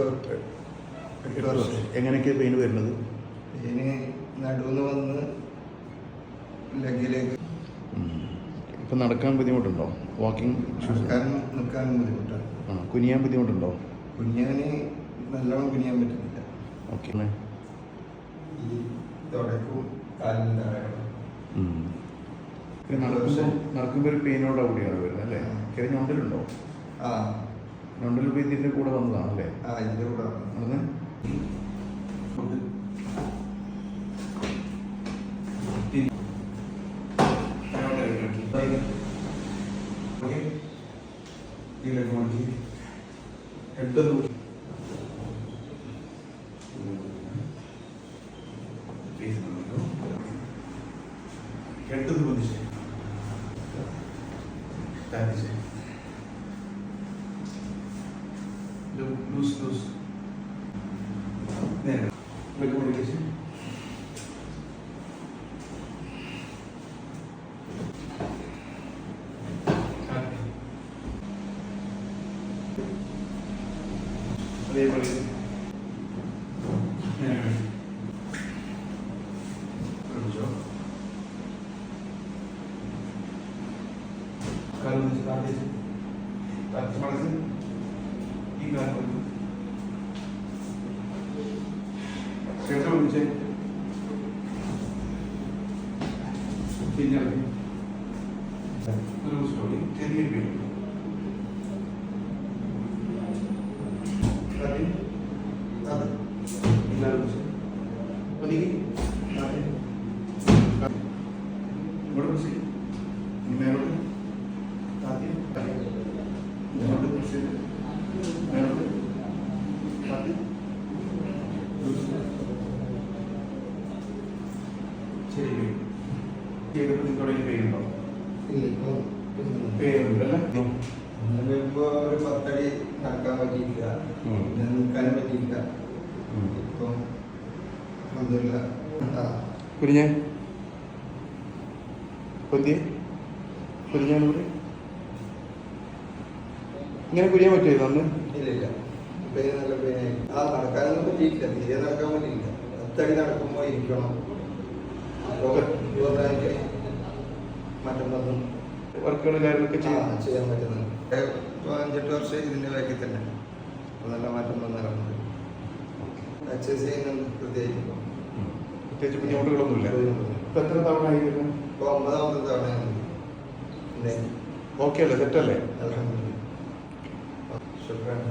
എട്ട് വർഷം. എങ്ങനെയൊക്കെ പെയിൻ വരുന്നത്? പെയിന് നടുവെന്ന് വന്ന് ലെഗിലേക്ക്. ഇപ്പം നടക്കാൻ ബുദ്ധിമുട്ടുണ്ടോ? വാക്കിംഗ് നിൽക്കാനും ബുദ്ധിമുട്ടാണ്. ആ കുനിയാൻ ബുദ്ധിമുട്ടുണ്ടോ? കുഞ്ഞാന് നല്ലോണം കുനിയാൻ പറ്റുന്നില്ല. ഓക്കെ. ഈ തുടക്കും കാലിന് താഴെ നടക്കുമ്പോൾ നടക്കുമ്പോൾ ഒരു പെയിനോട് കൂടിയാണ് വരുന്നത് അല്ലേ? ചെറിയ ഉണ്ടല്ലോ ആ. രണ്ടിലും ഇതിന്റെ കൂടെ വന്നതാണല്ലേ ആ ഇതിന്റെ കൂടെ വന്നത് ഹെഡ് ഹെഡ് പൊസിഷൻ ശരി. loose, loose. There. que eu vou assim? Thank sih? చేతుల నుంచి తిన్నది చూసుకొని తిరిగి పెట్టు కొద్దిగా మరొకసి నేను ചെയ്തപ്പോൾ പേരുണ്ടോ? ഒരു പത്തടി നടക്കാൻ പറ്റിയില്ല നിൽക്കാനും പറ്റിയില്ല ഇപ്പം കുരിഞ്ഞ കുരിഞ്ഞാണ് ഇവിടെ? ഇങ്ങനെ കുരിയാൻ പറ്റുമോ അന്ന്? ഇല്ല ഇല്ല. പെയിൻ നല്ല പേനായി ആ നടക്കാനൊന്നും പറ്റിയില്ല തീരെ നടക്കാൻ പറ്റിയില്ല പത്തടി നടക്കുമ്പോൾ ഇരിക്കണം. ഇരുപതായിട്ട് മറ്റൊന്നും വർക്കുകളും കാര്യങ്ങളൊക്കെ ആ, ചെയ്യും ചെയ്യാൻ പറ്റുന്നുണ്ട് ഇപ്പോൾ അഞ്ചെട്ട് വർഷം ഇതിന്റെ ബാക്കിൽ തന്നെ. നല്ല മാറ്റം വന്നിറങ്ങുന്നുണ്ട് എക്സസൈസ് ചെയ്യുന്നുണ്ട് പ്രത്യേകിച്ച്. പ്രത്യേകിച്ച് ബുദ്ധിമുട്ടുകളൊന്നുമില്ല ബുദ്ധിമുട്ടൊന്നുമില്ല. എത്ര തവണ ആയിരുന്നു? ഇപ്പോൾ ഒമ്പതാമത്തെ പിന്നെ ഓക്കെ അല്ലേ സെറ്റല്ലേ? ശുക്രാണ്.